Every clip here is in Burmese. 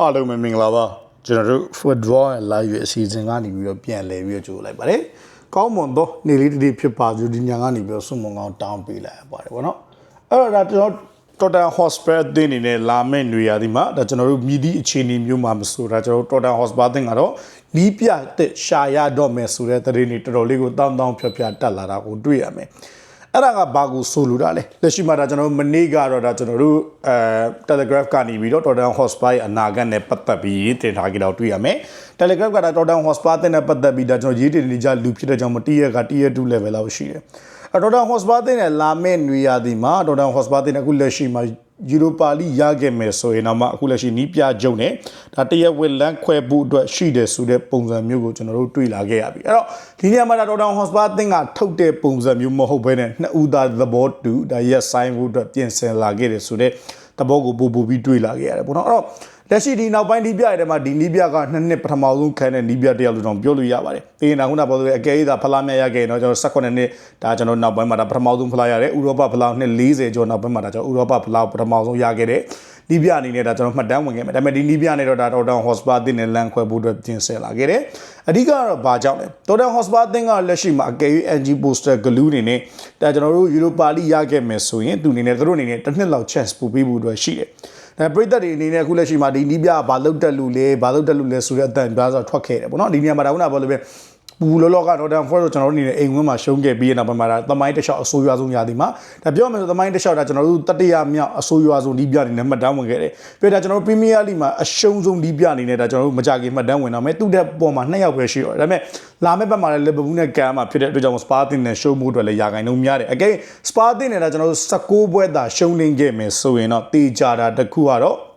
အားလုံးပဲမင်္ဂလာပါကျွန်တော်တို့ football and live ရဲ့အစီအစဉ်ကနေပြီးတော့ပြန်လဲပြီးတော့ကြိုလိုက်ပါတယ်ကောင်းမွန်သောနေ့လေးတစ်နေ့ဖြစ်ပါစို့ဒီညကနေပြီးတော့ဆုမွန်ကောင်းတောင်းပေးလိုက်ရပါတယ်ဗောနော်အဲ့တော့ဒါကျွန်တော် Tottenham Hotspur အသင်းအနေနဲ့လာမယ့်နေရာဒီမှာဒါကျွန်တော်တို့မြည်သည့်အခြေအနေမျိုးမှာမဆိုဒါကျွန်တော်တို့ Tottenham Hotspur အသင်းကတော့နီးပြတဲ့ရှာရတော့မယ်ဆိုတဲ့သတင်းတွေတော်တော်လေးကိုတောင်းတောင်းဖြတ်ဖြတ်တက်လာတာကိုတွေ့ရမယ် အဲ့ဒါကဘာကိုဆိုလိုတာလဲလက်ရှိမှာဒါကျွန်တော်တို့မနေ့ကတော့ဒါကျွန်တော်တို့အဲ Telegraph ကနေပြီးတော့ Tottenham Hotspur ရဲ့အနာဂတ်နဲ့ပတ်သက်ပြီးတင်ထားကြတော့တွေ့ရမယ် Telegraph ကဒါ Tottenham Hotspur တဲ့နဲ့ပတ်သက်ပြီးဒါကျွန်တော်ရေးတင်နေကြလူဖြစ်တဲ့ကြောင့်မတည့်ရကတည့်ရ2 level လောက်ရှိတယ် အ Tottenham Hotspur တဲ့နဲ့လာမယ့်နေရာဒီမှာ Tottenham Hotspur တဲ့အခုလက်ရှိမှာယူရိုပါလိရခဲ့မယ်ဆိုရင်တော့မှအခုလက်ရှိနီးပြကြုံနဲ့ဒါတရက်ဝက်လန်းခွဲဖို့အတွက်ရှိတယ်ဆိုတဲ့ပုံစံမျိုးကိုကျွန်တော်တို့တွေ့လာခဲ့ရပြီအဲ့တော့ဒီနေရာမှာဒါ Tottenham Hotspur အသင်းကထုတ်တဲ့ပုံစံမျိုးမဟုတ်ဘဲနဲ့နှစ်ဦးသားသဘောတူဒါရက်ဆိုင်ဖို့အတွက်ပြင်ဆင်လာခဲ့တယ်ဆိုတဲ့သဘောကိုပို့ပို့ပြီးတွေ့လာခဲ့ရတယ်ပေါ့နော်အဲ့တော့ လက်ရှိဒီနောက်ပိုင်းဒီပြရတဲ့မှာဒီနီးပြကနှစ်နှစ်ပထမဆုံးခံတဲ့နီးပြတယောက်လို့တော့ပြောလို့ရပါတယ်။ဒီနေ့ကခုနကပြောလို့အကယ်၍သာဖလားမြရခဲ့ရင်တော့ကျွန်တော်18နှစ်ဒါကျွန်တော်နောက်ပိုင်းမှာဒါပထမဆုံးဖလားရတယ်။ဥရောပဖလားနှစ်40ကျော်နောက်ပိုင်းမှာဒါကျွန်တော်ဥရောပဖလားပထမဆုံးရခဲ့တဲ့နီးပြအနေနဲ့ဒါကျွန်တော်မှတ်တမ်းဝင်ခဲ့မယ်။ဒါပေမဲ့ဒီနီးပြနဲ့တော့ဒါတော်တောင် Hotspur အသင်းနဲ့လမ်းခွဲဖို့အတွက်ပြင်ဆင်လာခဲ့တယ်။အဓိကတော့ဘာကြောင့်လဲ။တော်တောင် Hotspur အသင်းကလက်ရှိမှာအကယ်၍ NG Poster Glue အနေနဲ့ဒါကျွန်တော်တို့ Europa League ရခဲ့မယ်ဆိုရင်သူအနေနဲ့သူတို့အနေနဲ့တစ်နှစ်လောက် chance ပို့ပေးဖို့အတွက်ရှိတယ်။ ဒါပရိသတ်တွေအနေနဲ့အခုလက်ရှိမှာဒီနီးပြဘာလုတ်တက်လူလဲဘာလုတ်တက်လူလဲဆိုတဲ့အတန်ပြားဆိုထွက်ခဲ့တယ်ပေါ့နော်ဒီနေရာမှာဒါခုနကပြောလို့ပဲ ပူလောလောကတော့တန်ဖော့ဆိုကျွန်တော်တို့အနေနဲ့အိမ်ဝင်းမှာရှုံးခဲ့ပြီးတဲ့နောက်ပိုင်းမှာဒါသမိုင်းတစ်လျှောက်အဆိုးရွားဆုံးရာသီမှာဒါပြောမယ်ဆိုသမိုင်းတစ်လျှောက်ဒါကျွန်တော်တို့တတိယမြောက်အဆိုးရွားဆုံးဒီပြအနေနဲ့မှတ်တမ်းဝင်ခဲ့တယ်ပြီးတော့ဒါကျွန်တော်တို့ပရီးမီးယားလိမှာအရှုံးဆုံးဒီပြအနေနဲ့ဒါကျွန်တော်တို့မကြခင်မှတ်တမ်းဝင်တော့မယ်သူတဲ့ပေါ်မှာနှစ်ယောက်ပဲရှိတော့ဒါပေမဲ့လာမယ့်ဘက်မှာလည်းလီဗာပူးနဲ့ကန်မှာဖြစ်တဲ့အတွက်ကြောင့်စပါတင်နဲ့ရှုံးမှုအတွက်လည်းရာဂိုင်နှုန်းများတယ်အကဲစပါတင်နဲ့ဒါကျွန်တော်တို့16ပွဲသာရှုံးနေခဲ့မယ်ဆိုရင်တော့တေချာတာတစ်ခုကတော့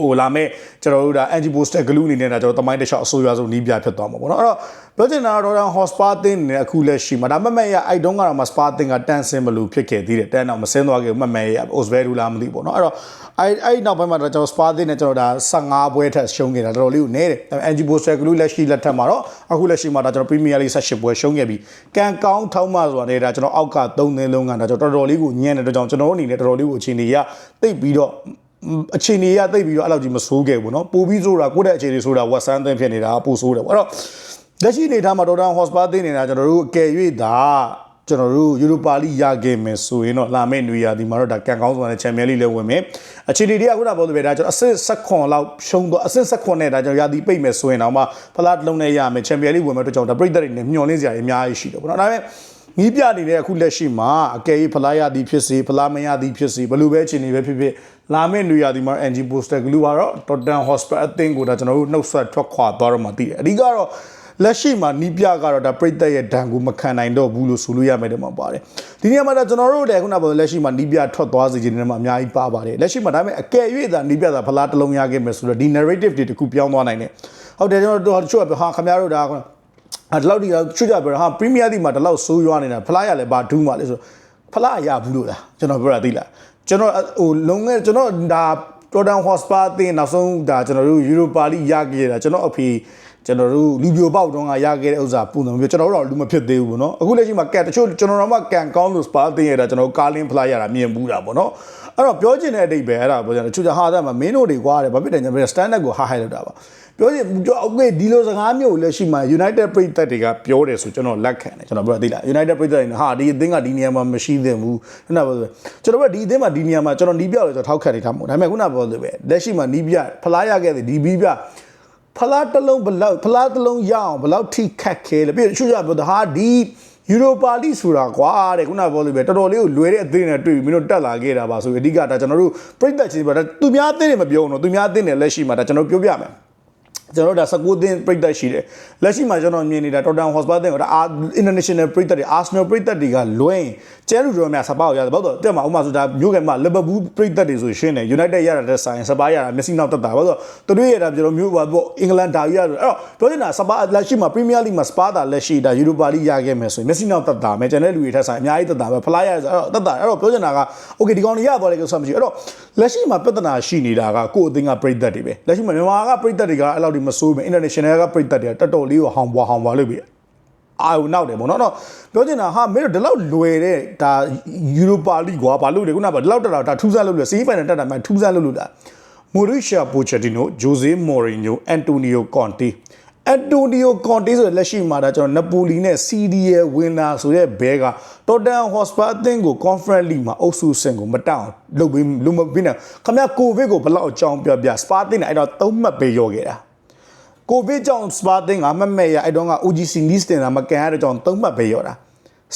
ဟိုလာမဲ့ကျွန်တော်တို့ဒါ anti poster glue အနေနဲ့ဒါကျွန်တော်တမိုင်းတစ်လျှောက်အဆိုးရွားဆုံးနီးပြဖြစ်သွားမှာပေါ့နော်အဲ့တော့ပြောချင်တာတော့ hotspur တင်းနေအခုလက်ရှိမှာဒါမှမဟုတ်ရအဲ့တုန်းကတော့ spa တင်းကတန်ဆင်းမလို့ဖြစ်ခဲ့သေးတယ်တန်တော့မဆင်းသွားခဲ့ဘူးမှတ်မယ်ရ osveru လားမသိဘူးပေါ့နော်အဲ့တော့အဲ့အဲ့နောက်ပိုင်းမှာတော့ကျွန်တော် spa တင်းနဲ့ကျွန်တော်ဒါ15ပွဲထက်ရှုံးခဲ့တာတော်တော်လေးကိုနည်းတယ် anti poster glue လက်ရှိလက်ထက်မှာတော့အခုလက်ရှိမှာဒါကျွန်တော် premier league 18ပွဲရှုံးခဲ့ပြီကန်ကောင်းထောက်မှဆိုတာနဲ့ဒါကျွန်တော်အောက်က3သင်းလုံးကဒါကျွန်တော်တော်တော်လေးကိုညံ့တဲ့အတွက်ကြောင့်ကျွန်တော်အနေနဲ့တော်တော်လေးကိုအခြေအနေရတိတ်ပြီးတော့ အခြေအနေရသိပ်ပြီးတော့အဲ့လောက်ကြီးမဆိုးခဲ့ဘူးเนาะပိုပြီးဆိုတာကိုယ့်တဲ့အခြေအနေဆိုတာဝက်ဆန်းသင်းဖြစ်နေတာပိုဆိုးတယ်ပေါ့အဲ့တော့လက်ရှိအနေထားမှာဒေါ်တန်ဟော့စပါသင်းနေတာကျွန်တော်တို့အကယ်၍သာကျွန်တော်တို့ယူရိုပါလိရခဲ့မယ်ဆိုရင်တော့လာမယ့်နွေရာသီမှာတော့ဒါကန်ကောင်းဆိုတာနဲ့ချန်ပီယံလိလည်းဝင်မယ်အခြေအနေတွေကခုနပြောသလိုပဲဒါကျွန်တော်အဆင့်16လောက်ရှုံးတော့အဆင့်16နဲ့ဒါကျွန်တော်ရာသီပိတ်မယ်ဆိုရင်တော့မှဖလားတစ်လုံးနဲ့ရမယ်ချန်ပီယံလိဝင်မယ်တော့ကျွန်တော်ဒါပြိတ္တတွေနဲ့မျှော်လင့်စရာအများကြီးရှိတယ်ပေါ့နော်ဒါပေမဲ့ နီးပြနေတဲ့အခုလက်ရှိမှာအကယ်၍ဖလားရသည်ဖြစ်စေဖလားမရသည်ဖြစ်စေဘယ်လိုပဲအခြေအနေပဲဖြစ်ဖြစ်လာမယ့်နေရာဒီမှာ NG Poster Glue ကတော့ Tottenham Hotspur အသင်းကိုဒါကျွန်တော်တို့နှုတ်ဆက်ထွက်ခွာသွားတော့မှသိတယ်အဓိကတော့လက်ရှိမှာနီးပြကတော့ဒါပြိသက်ရဲ့ဒဏ်ကိုမခံနိုင်တော့ဘူးလို့ဆိုလို့ရမယ်တဲ့မှာပါတယ်ဒီနေရာမှာဒါကျွန်တော်တို့လည်းခုနကပြောလက်ရှိမှာနီးပြထွက်သွားစေခြင်းတွေမှာအများကြီးပါပါတယ်လက်ရှိမှာဒါပေမဲ့အကယ်၍သာနီးပြသာဖလားတစ်လုံးရခဲ့မယ်ဆိုတော့ဒီ narrative တွေတခုပြောင်းသွားနိုင်တယ်ဟုတ်တယ်ကျွန်တော်တို့တချို့ကဟာခင်ဗျားတို့ဒါ အဲ့ဒီလောက်ဒီချွတ်ကြပြောဟာပရီးမီးယားလိမှာဒီလောက်ဆိုးရွားနေတာဖလားရလဲဘာဒူးမှလဲဆိုဖလားရဘူးလို့လားကျွန်တော်ပြောတာသိလားကျွန်တော်ဟိုလုံငယ်ကျွန်တော်ဒါတော်တန်ဟော့စပါအသင်းနောက်ဆုံးဒါကျွန်တော်တို့ယူရိုပါလိရခဲ့တာကျွန်တော်အဖေကျွန်တော်တို့လူပြိုပေါက်တုန်းကရခဲ့တဲ့ဥစ္စာပုံစံမျိုးကျွန်တော်တို့တော့လူမဖြစ်သေးဘူးပေါ့နော်အခုလက်ရှိမှာကက်တချို့ကျွန်တော်တို့မှကန်ကောင်းလို့စပါအသင်းရတာကျွန်တော်ကာလင်းဖလားရတာမြင်ဘူးတာပေါ့နော်အဲ့တော့ပြောချင်တဲ့အတိတ်ပဲအဲ့ဒါပြောချင်တယ်တချို့ကဟာ that မှာမင်းတို့တွေကွာတယ်ဘာဖြစ်တယ်ညမ standard ကိုဟာဟိုက်လောက်တာပါ ပြောချင်ပြောโอเคဒီလိုစကားမျိုးလက်ရှိမှာ United ပြည်သက်တွေကပြောတယ်ဆိုကျွန်တော်လက်ခံတယ်ကျွန်တော်ပြောသိလား United ပြည်သက်တွေဟာဒီအသင်းကဒီနေရာမှာမရှိသင့်ဘူးခုနကပြောကျွန်တော်ပြောဒီအသင်းမှာဒီနေရာမှာကျွန်တော်နီးပြလို့ကျွန်တော်ထောက်ခံနေတာမဟုတ်ဒါပေမဲ့ခုနကပြောလို့ပဲလက်ရှိမှာနီးပြဖလားရခဲ့တယ်ဒီဘီးပြဖလားတစ်လုံးဘလောက်ဖလားတစ်လုံးရအောင်ဘလောက်ထိခတ်ခဲလဲပြီးတော့ချွတ်ရပြောဟာဒီယူရိုပါလိဆိုတာကွာတဲ့ခုနကပြောလို့ပဲတော်တော်လေးကိုလွယ်တဲ့အသင်းနဲ့တွေ့ပြီးမင်းတို့တက်လာခဲ့တာပါဆိုအဓိကဒါကျွန်တော်တို့ပြိသက်ချင်းပါဒါသူများအသင်းတွေမပြောဘူးနော်သူများအသင်းတွေလက်ရှိမှာဒါကျွန်တော်ပြောပြမယ် ကျွန်တော်တို့ဒါ19သင်းပြိသက်ရှိတယ်လက်ရှိမှာကျွန်တော်မြင်နေတာ Tottenham Hotspur သင်းကဒါ international ပြိသက်တွေ Arsenal ပြိသက်တွေကလွင်းကျဲလူတော်များစပါးကိုရတယ်ဘာလို့တက်မှာဥမာဆိုတာမျိုးကမှာ Liverpool ပြိသက်တွေဆိုရှင်းတယ် United ရတာတဲ့ဆိုင်စပါးရတာမျက်စိနောက်တက်တာဘာလို့သူတို့ရတာကျွန်တော်မျိုးဘာပေါ့အင်္ဂလန်ဒါကြီးရအဲ့တော့ပြောနေတာစပါးလက်ရှိမှာ Premier League မှာစပါးတာလက်ရှိဒါ Europa League ရခဲ့မယ်ဆိုရင်မျက်စိနောက်တက်တာမယ်ကျန်တဲ့လူတွေထက်ဆိုင်အများကြီးတက်တာပဲဖလားရဆိုအဲ့တော့တက်တာအဲ့တော့ပြောနေတာက okay ဒီကောင်တွေရသွားတယ်ဆိုမှမရှိအဲ့တော့လက်ရှိမှာပြဿနာရှိနေတာကကိုယ့်အသင်းကပြိသက်တွေပဲလက်ရှိမှာမြန်မာကပြိသက်တွေကအဲ့လောက်ဒီမဆိုးဘူး international ကပြိသက်တွေကတော်တော်လေးကိုဟောင်ပွားဟောင်ပွားလို့ပြီအာုံနောက်တယ်ဗောနော်တော့ပြောချင်တာဟာမင်းတို့ဒီလောက်လွယ်တဲ့ဒါယူရိုပါလိကွာဘာလို့လဲခုနကဒီလောက်တက်တာဒါထူးဆန်းလို့လို့စီးပိုင်နဲ့တက်တာမှထူးဆန်းလို့လို့လားမမိုရီရှာပိုချက်တီနိုဂျိုဇေးမော်ရီညိုအန်တိုနီယိုကွန်တီအန်တိုနီယိုကွန်တီဆိုတဲ့လက်ရှိမှာဒါကျွန်တော်နပိုလီနဲ့စီဒီရဲ့ဝင်လာဆိုတဲ့ဘဲကတော်တန်ဟော့စပါအသင်းကို conference league မှာအုပ်စုဆင်ကိုမတောင်းလုပ်ပြီးလူမပြီးနေခမရကိုဗစ်ကိုဘယ်လောက်အကြောင်းပြပြစပါတင်နဲ့အဲ့တော့သုံးမှတ်ပဲရောခဲ့တာ ကိုဗစ်ကြောင့်စပါတင်ကမမက်ရအဲ့တော့က OGC list တင်တာမကန်ရတဲ့ကြောင့်သုံးမှတ်ပဲရောတာ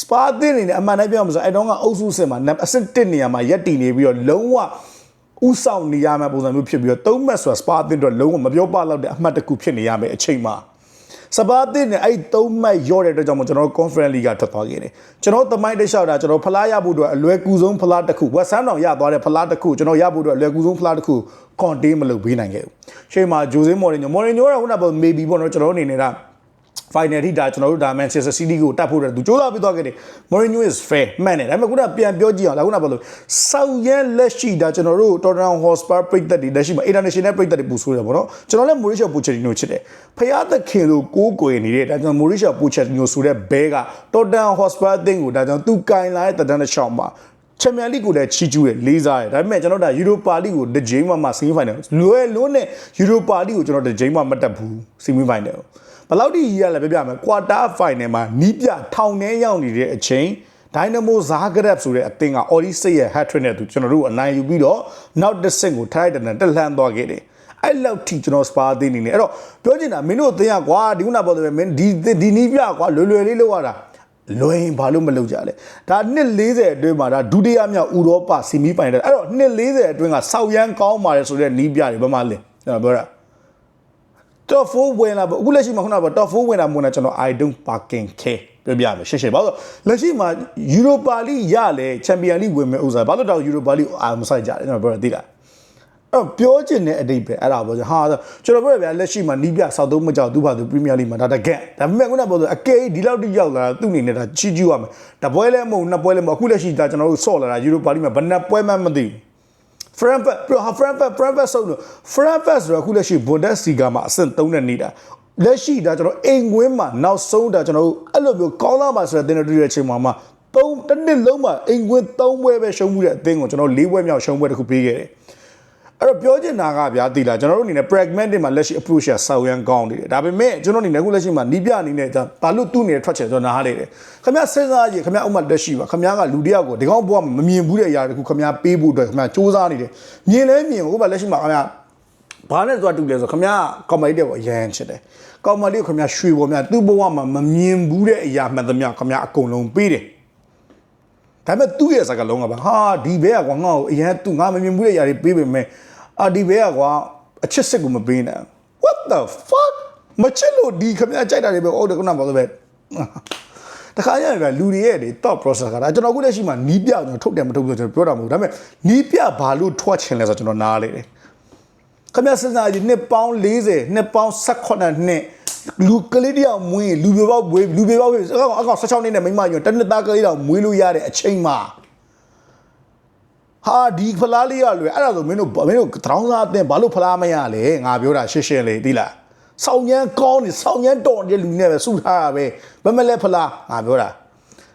စပါတင်နေအမှန်တမ်းပြောမှဆိုအဲ့တော့ကအုပ်စုဆင်မှာအဆင့်1နေရာမှာရက်တည်နေပြီးတော့လုံးဝဥဆောင်နေရမယ့်ပုံစံမျိုးဖြစ်ပြီးတော့သုံးမှတ်ဆိုတာစပါတင်တော့လုံးဝမပြောပလောက်တဲ့အမှတ်တစ်ခုဖြစ်နေရမယ့်အချိန်မှာ စပါတင်နဲ့အဲ့သုံးမှတ်ရော့တဲ့အတွက်ကြောင့်မို့ကျွန်တော် conference league ကထွက်သွားခဲ့တယ်ကျွန်တော်သမိုင်းတလျှောက်တာကျွန်တော်ဖလားရဖို့အတွက်အလွယ်ကူဆုံးဖလားတစ်ခုဝက်ဆမ်တောင်ရသွားတဲ့ဖလားတစ်ခုကျွန်တော်ရဖို့အတွက်အလွယ်ကူဆုံးဖလားတစ်ခု contain မလုပ်ပေးနိုင်ခဲ့ဘူးချိန်မှာဂျိုဇေးမော်ရီညိုမော်ရီညိုကခုနက maybe ပေါ့နော်ကျွန်တော်တို့အနေနဲ့က final ထိဒါကျွန်တော်တို့ဒါ Manchester City ကိုတတ်ဖို့တဲ့သူကြိုးစားပြီးသွားခဲ့တယ် Mourinho is fair မှန်တယ်ဒါပေမဲ့ခုနပြန်ပြောကြည့်အောင်ဒါခုနဘာလို့ဆောက်ရဲလက်ရှိဒါကျွန်တော်တို့ Tottenham Hotspur ပြိသက်တွေလက်ရှိမှာ international ပြိသက်တွေပူဆိုးတယ်ပေါ့နော်ကျွန်တော်လည်း Mauricio Pochettino ချစ်တယ်ဖျားသခင်လို့ကိုးကွယ်နေတဲ့ဒါကျွန်တော် Mauricio Pochettino ဆိုတဲ့ဘဲက Tottenham Hotspur အသင်းကိုဒါကျွန်တော်သူကင်လာတဲ့တဒန်းတစ်ချောင်းမှာချန်ပီယံလိကိုလည်းချီးကျူးတယ်လေးစားတယ်ဒါပေမဲ့ကျွန်တော်ဒါယူရိုပါလိကိုတစ်ကြိမ်မှမဆီမီဖိုင်နယ်လွယ်လွန်းနဲ့ယူရိုပါလိကိုကျွန်တော်တစ်ကြိမ်မှမတက်ဘူးဆီမီဖိုင်နယ်ကို ဘယ်လောက်ထိရလဲပြပြမယ်ကွာတာဖိုင်နယ်မှာနီးပြထောင်ထဲရောက်နေတဲ့အချိန်ဒိုင်နမိုဇာဂရက်ဆိုတဲ့အသင်းကအော်ဒီစိတ်ရဲ့ hat trick နဲ့သူကျွန်တော်တို့အနိုင်ယူပြီးတော့နောက်တစ်ဆင့်ကိုထိုက်တဲ့နဲ့တက်လှမ်းသွားခဲ့တယ်အဲ့လောက်ထိကျွန်တော်စပါသိနေနေအဲ့တော့ပြောချင်တာမင်းတို့အသင်းကကွာဒီခုနပေါ်တယ်မင်းဒီဒီနီးပြကွာလွယ်လွယ်လေးလောက်ရတာလွင်ဘာလို့မလုပ်ကြလဲဒါနှစ်40အတွင်းမှာဒါဒုတိယမြောက်ဥရောပဆီမီပိုင်တယ်အဲ့တော့နှစ်40အတွင်းကဆောက်ရမ်းကောင်းပါတယ်ဆိုတဲ့နီးပြတွေဘာမှလဲကျွန်တော်ပြောတာ top 4ဝင်လာပေါ့အခုလက်ရှိမှာခုနက top 4ဝင်လာမဝင်လာကျွန်တော် I don't fucking care ပြောပြမယ်ရှင်းရှင်းဘာလို့လက်ရှိမှာ Europa League ရလဲ Champion League ဝင်မဲ့ဥစားဘာလို့တော့ Europa League အာမဆိုင်ကြတယ်ကျွန်တော်ပြောသိလားအဲ့ပြောချင်တဲ့အတိတ်ပဲအဲ့ဒါပေါ့ဟာကျွန်တော်ပြောရဗျာလက်ရှိမှာနီးပြဆောက်သုံးမကြောက်သူ့ဘာသူ Premier League မှာဒါတကက်ဒါပေမဲ့ခုနကပြောဆိုအကဲဒီလောက်တိရောက်လာတာသူ့အနေနဲ့ဒါချီးကျူးရမယ်တပွဲလဲမဟုတ်နှစ်ပွဲလဲမဟုတ်အခုလက်ရှိဒါကျွန်တော်တို့ဆော့လာတာ Europa League မှာဘယ်နှစ်ပွဲမှမသိဘူး Frankfurt ပြဟာ Frankfurt Frankfurt ဆုံးလို့ Frankfurt ဆိုတော့အခုလက်ရှိ Bundesliga မှာအဆင့်3နဲ့နေတာလက်ရှိဒါကျွန်တော်အိမ်ဝင်းမှာနောက်ဆုံးဒါကျွန်တော်တို့အဲ့လိုမျိုးကောင်းလာပါဆိုတဲ့တင်တူတဲ့အချိန်မှာမှသုံးတစ်နှစ်လုံးမှာအိမ်ဝင်း3ပွဲပဲရှုံးမှုတဲ့အသင်းကိုကျွန်တော်၄ပွဲမြောက်ရှုံးပွဲတစ်ခုပေးခဲ့တယ် အဲ့တော့ပြောချင်တာကဗျာတိလာကျွန်တော်တို့အနေနဲ့ pragmatic မှာလက်ရှိ approach ကဆောက်ရန်ကောင်းနေတယ်ဒါပေမဲ့ကျွန်တော်အနေနဲ့အခုလက်ရှိမှာနီးပြအနေနဲ့ဒါဘာလို့သူ့အနေနဲ့ထွက်ချင်ကျွန်တော်နားလေတယ်ခင်ဗျစဉ်းစားကြည့်ခင်ဗျဥမာလက်ရှိပါခင်ဗျကလူတယောက်ကိုဒီကောင်ဘဝမှာမမြင်ဘူးတဲ့အရာတခုခင်ဗျပေးဖို့အတွက်ခင်ဗျစူးစမ်းနေတယ်မြင်လဲမြင်ဟုတ်ပါလက်ရှိမှာခင်ဗျဘာနဲ့သွားတူလဲဆိုခင်ဗျကောင်မလေးတွေကိုအရန်ချစ်တယ်ကောင်မလေးကိုခင်ဗျရွှေပေါ်များသူ့ဘဝမှာမမြင်ဘူးတဲ့အရာမှန်သမျှခင်ဗျအကုန်လုံးပေးတယ်ဒါပေမဲ့သူ့ရဲ့စကားလုံးကပါဟာဒီဘဲကကွာငါ့ကိုအရန်သူငါမမြင်ဘူးတဲ့အရာတွေပေးပေမဲ့ အာဒီဘဲကွာအချစ်စစ်ကိုမပေးနိုင် what the fuck မချစ်လို့ဒီခမကြိုက်တာတွေပဲဟုတ်တယ်ခုနကပြောဆိုပဲတခါရရလူတွေရဲ့လေ thought process ကဒါကျွန်တော်အခုလက်ရှိမှာနီးပြကျွန်တော်ထုတ်တယ်မထုတ်ဘူးကျွန်တော်ပြောတာမဟုတ်ဒါပေမဲ့နီးပြဘာလို့ထွက်ချင်လဲဆိုတော့ကျွန်တော်နားလေတယ်ခမစဉ်းစားကြည့်နှစ်ပေါင်း40နှစ်ပေါင်း18နှစ်လူကလေးတယောက်မွေးလူပြပေါက်မွေးလူပြပေါက်အကောင်အကောင်16နှစ်နဲ့မိမညတနှစ်သားကလေးတောင်မွေးလို့ရတဲ့အချိန်မှာ ဟာဒီဖလားလေးရလွယ်အဲ့ဒါဆိုမင်းတို့မင်းတို့တရောင်းစားအသင်ဘာလို့ဖလားမရလဲငါပြောတာရှင်းရှင်းလေးသိလားဆောင်းရမ်းကောင်းနေဆောင်းရမ်းတော်တဲ့လူနဲ့ပဲစုထားတာပဲဘယ်မလဲဖလားငါပြောတာ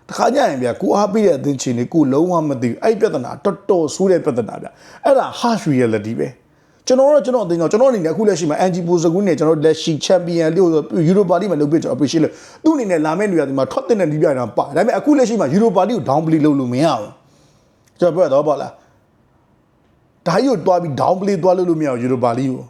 တခါကြရင်ဗျကိုအားပေးတဲ့အသင်ချင်နေကိုလုံးဝမသိဘူးအဲ့ပြဿနာတော်တော်ဆိုးတဲ့ပြဿနာဗျအဲ့ဒါ harsh reality ပဲကျွန်တော်တို့ကျွန်တော်အသိတော့ကျွန်တော်အနေနဲ့အခုလက်ရှိမှာ NG ပိုစကူးနေကျွန်တော်လက်ရှိချန်ပီယံလို့ယူရိုပါလိမှာလုပ်ပြီးကျွန်တော် appreciate လို့သူ့အနေနဲ့လာမယ့်နေရာဒီမှာထွက်တဲ့နေပြတာပါဒါပေမဲ့အခုလက်ရှိမှာယူရိုပါလိကို down play လုပ်လို့မရဘူး ကျွန်တော်ပြောတော့ပေါ့လားဒါကြီးကိုတွားပြီး down play တွားလို့လို့မရဘူးယူရိုပါလိကို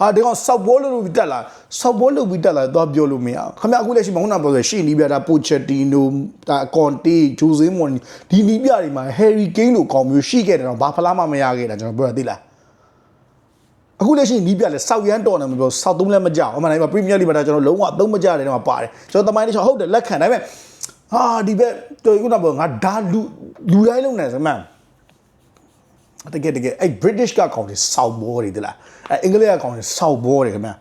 ဟာဒီကောင်ဆောက်ဘောလို့လို့တက်လာဆောက်ဘောလို့ပြီးတက်လာတော့ပြောလို့မရဘူးခင်ဗျအခုလက်ရှိမှာခုနပြောဆိုရှေ့နီးပြတာပိုချက်တီနိုဒါကွန်တီဂျိုဇေးမွန်ဒီနီးပြတွေမှာဟယ်ရီကိန်းလိုကောင်မျိုးရှိခဲ့တယ်တော့ဘာဖလားမှမရခဲ့တာကျွန်တော်ပြောရသေးလားအခုလက်ရှိနီးပြလဲစောက်ရမ်းတော်နေမပြောစောက်သုံးလည်းမကြောက်အမှန်တိုင်းမှာပရီးမီးယားလိမှာဒါကျွန်တော်လုံးဝသုံးမကြတယ်တော့ပါတယ်ကျွန်တော်တမိုင်းလေးချောဟုတ်တယ်လက်ခံဒါပေမဲ့ ဟာဒီဘက်တော်ခုနပြောငါဒါလူလူတိုင်းလုံးနေစမ်းတကယ်တကယ်အဲ့ British ကကောင်တွေစောက်ဘောတွေတလားအဲ့အင်္ဂလိပ်ကကောင်တွေစောက်ဘောတွေခင်ဗျာ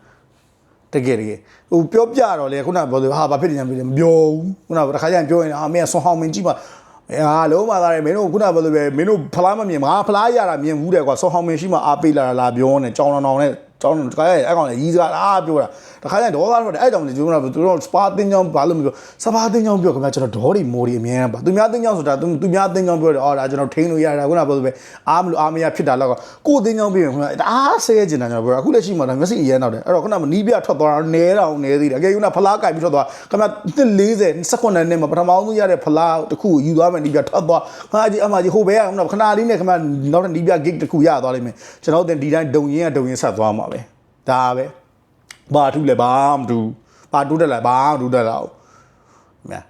တကယ်တကယ်ဟိုပြောပြတော့လေခုနပြောလို့ဟာဘာဖြစ်နေကြမပြောဘူးခုနတခါကျရင်ပြောရင်အာမင်းဆွန်ဟောင်းမင်းကြီးပါဟာလုံးပါသားတယ်မင်းတို့ခုနပြောလို့ပဲမင်းတို့ဖလားမမြင်ငါဖလားရတာမြင်ဘူးတယ်ကွာဆွန်ဟောင်းမင်းရှိမှအားပေးလာတာလာပြောနေကြောင်တောင်တောင်နဲ့ ကျောင်းတခါရဲအဲ့ကောင်လည်းရီးစကားအားပြောတာတခါရဲဒေါကားတော့အဲ့တောင်လည်းကျွန်တော်တို့တို့စပါတင်းချောင်းဘာလို့မပြောစပါတင်းချောင်းပြောခင်ဗျာကျွန်တော်ဒေါ်ဒီမိုဒီအမြဲတမ်းပါသူများတင်းချောင်းဆိုတာသူသူများတင်းချောင်းပြောတယ်အော်ဒါကျွန်တော်ထိန်းလို့ရတာခုနကပြောသလိုပဲအားမလို့အားမရဖြစ်တာတော့ကိုတင်းချောင်းပြောရင်ခင်ဗျာအားဆဲကျင်တာကျွန်တော်ပြောအခုလက်ရှိမှာဒါမျက်စိအရန်တော့တယ်အဲ့တော့ခုနကနီးပြထွက်သွားတာနဲတော့နဲသေးတယ်အကယ်၍ကဖလားကြိုက်ပြီးထွက်သွားခင်ဗျာ140စက္ကွန်နဲ့မှာပထမဆုံးရတဲ့ဖလားတစ်ခုယူသွားမယ်နီးပြထွက်သွားခါကြီးအမကြီးဟိုဘဲကခုနခဏလေးနဲ့ခင်ဗျာနောက်တဲ့နီးပြ gig တစ်ခုရသွားလိမ့်မယ်ကျွန်တော်တို့ဒီတိုင်းဒုံရင်ကဒုံရင်ဆက်သွားမှာပဲ ဒါပဲဘာထူးလဲဘာမထူးဘာတူးတက်လဲဘာမတူးတက်တော့မြတ်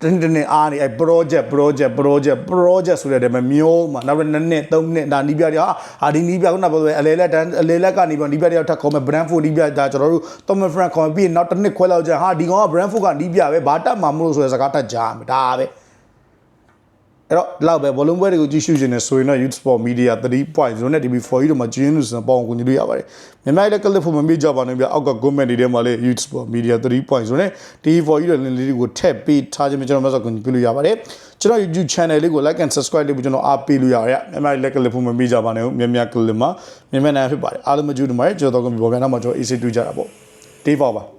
တင်းတင်းအားနေအဲ project project project project ဆိုတဲ့တည်းမျိုးမှာနောက်တစ်နှစ်သုံးနှစ်ဒါနီးပြတွေဟာအာဒီနီးပြခုနကပြောတယ်အလဲလက်တန်းအလဲလက်ကနေပြီးနီးပြတွေထပ်ခေါ်မယ် Brandford နီးပြဒါကျွန်တော်တို့ Thomas Frank ခေါ်ပြီးနောက်တစ်နှစ်ခွဲလောက်ကြာဟာဒီကောင်က Brandford ကနီးပြပဲဘာတက်မှာမလို့ဆိုတဲ့စကားတက်ကြားမယ်ဒါပဲ အဲ့တော့လောက်ပဲဘောလုံးပွဲတွေကိုကြည့်ရှုခြင်းနဲ့ဆိုရင်တော့ Youth Sport Media 3.0နဲ့ TV4 ကြီးတို့မှာကျင်းလို့စပေါင်းကိုညီလို့ရပါတယ်မြန်မာလည်းကလစ်ဖို့မမေ့ကြပါနဲ့ဗျအောက်က comment တွေထဲမှာလည်း Youth Sport Media 3.0နဲ့ TV4 ကြီးတို့လည်းလေးတွေကိုထည့်ပေးထားခြင်းပဲကျွန်တော်မျိုးဆိုကိုညီပြလို့ရပါတယ်ကျွန်တော် YouTube channel လေးကို like and subscribe လုပ်ပြီးကျွန်တော်အားပေးလို့ရပါတယ်မြန်မာလည်းကလစ်ဖို့မမေ့ကြပါနဲ့မြန်မာမြန်မာကလစ်မှာမြန်မာနိုင်ဖြစ်ပါတယ်အားလုံးမကြည့်လို့မှာကျွန်တော်တော့ကပြောပြတော့မှကျွန်တော် AC တွေ့ကြတာပေါ့ TV4 ပါ